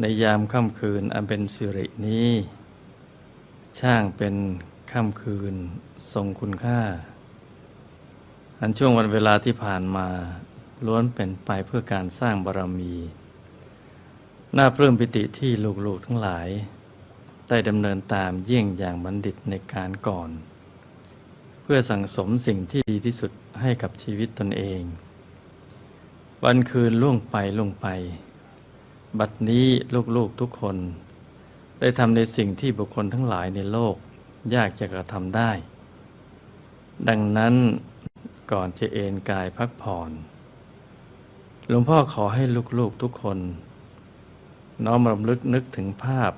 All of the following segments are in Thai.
ในยามค่ำคืนอันเป็นสิรินี้ ช่างเป็นค่ำคืนทรงคุณค่า อันช่วงวันเวลาที่ผ่านมาล้วนเป็นไปเพื่อการสร้างบารมี น่าปลื้มปิติที่ลูกๆทั้งหลาย ได้ดำเนินตามเยี่ยงอย่างบัณฑิตในการก่อน เพื่อสั่งสมสิ่งที่ดีที่สุดให้กับชีวิตตนเอง วันคืนล่วงไปล่วงไป บัดนี้ลูกๆทุกคน ได้ทำในสิ่งที่บุคคลทั้งหลายในโลก ยากจะกระทำได้ ดังนั้นก่อนจะเอนกายพักผ่อน หลวงพ่อขอให้ลูกๆทุกคน น้อมรำลึกนึกถึงภาพ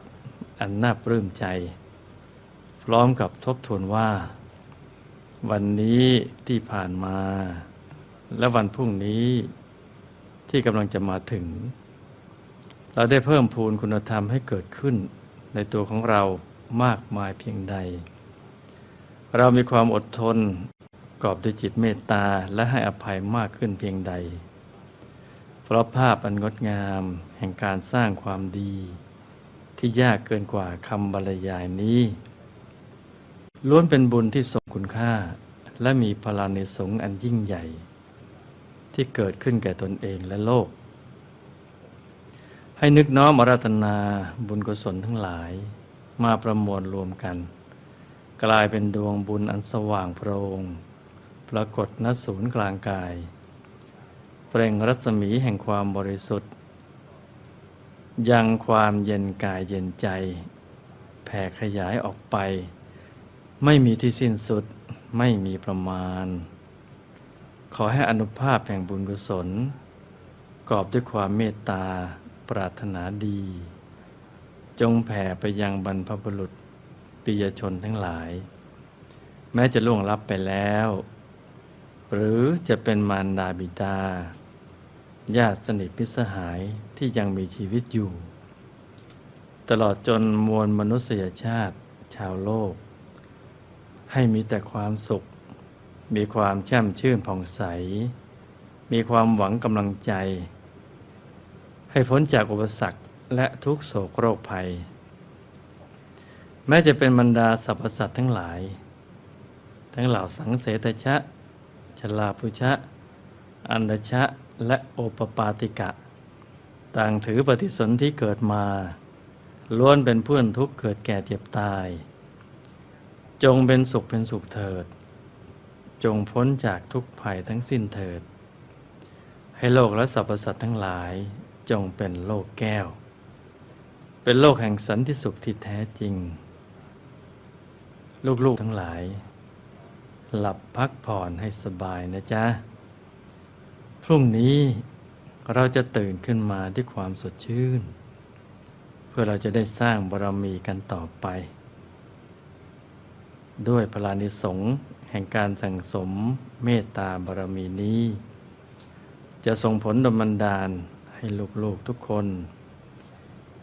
อันน่าปลื้มใจ พร้อมกับทบทวนว่า วันนี้ที่ผ่านมา และวันพรุ่งนี้ที่กำลังจะมาถึง เราได้เพิ่มพูนคุณธรรมให้เกิดขึ้นในตัวของเรามากมายเพียงใด เรามีความอดทนกอบด้วยจิตเมตตาและให้อภัยมากขึ้นเพียงใด เพราะภาพอันงดงามแห่งการสร้างความดี ที่ยากเกินกว่าคำบรรยายนี้ ล้วนเป็นบุญที่ทรงคุณค่า และมีพลานิสงอันยิ่งใหญ่ ที่เกิดขึ้นแก่ตนเองและโลก ให้นึกน้อมอาราธนาบุญกุศลทั้งหลายมาประมวลรวมกัน กลายเป็นดวงบุญอันสว่างโพรงปรากฏณศูนย์กลางกาย เปล่งรัศมีแห่งความบริสุทธิ์ ยังความเย็นกายเย็นใจ แผ่ขยายออกไป ไม่มีที่สิ้นสุดไม่มีประมาณ ขอให้อนุภาพแห่งบุญกุศล กอบด้วยความเมตตา ปรารถนาดี จงแผ่ไปยังบรรพบุรุษปิยชนทั้งหลาย แม้จะล่วงลับไปแล้ว หรือจะเป็นมารดาบิดา ญาติสนิทมิสหายที่ยังมีชีวิตอยู่ ตลอดจนมวลมนุษยชาติชาวโลก ให้มีแต่ความสุข มีความแช่มชื่นผ่องใส มีความหวังกำลังใจ ให้พ้นจากอุปสรรคและทุกโศกโรคภัย แม้จะเป็นบรรดาสรรพสัตว์ทั้งหลาย ทั้งเหล่าสังเสตชะ ชลาภุชะ อันดชะ และโอปปาติกะ ต่างถือปฏิสนธิเกิดมาล้วนเป็นเพื่อนทุกข์เกิดแก่เจ็บตาย จงเป็นสุขเป็นสุขเถิด จงพ้นจากทุกภัยทั้งสิ้นเถิด ให้โลกและสรรพสัตว์ทั้งหลาย จงเป็นโลกแก้ว เป็นโลกแห่งสันติสุขที่แท้จริง ลูกๆทั้งหลาย หลับพักผ่อนให้สบายนะจ๊ะ พรุ่งนี้เราจะตื่นขึ้นมาด้วยความสดชื่น เพื่อเราจะได้สร้างบารมีกันต่อไป ด้วยพลานิสงส์แห่งการสั่งสมเมตตาบารมีนี้ จะส่งผลดลบันดาล ให้ลูกๆทุกคน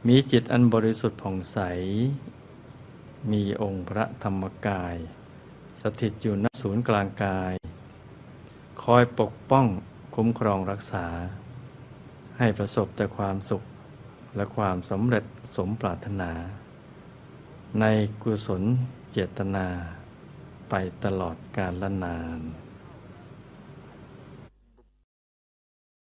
มีจิตอันบริสุทธิ์ผ่องใส มีองค์พระธรรมกาย สถิตอยู่ณศูนย์กลางกาย คอยปกป้องคุ้มครองรักษา ให้ประสบแต่ความสุขและความสำเร็จสมปรารถนา ในกุศลเจตนาไปตลอดกาลละนาน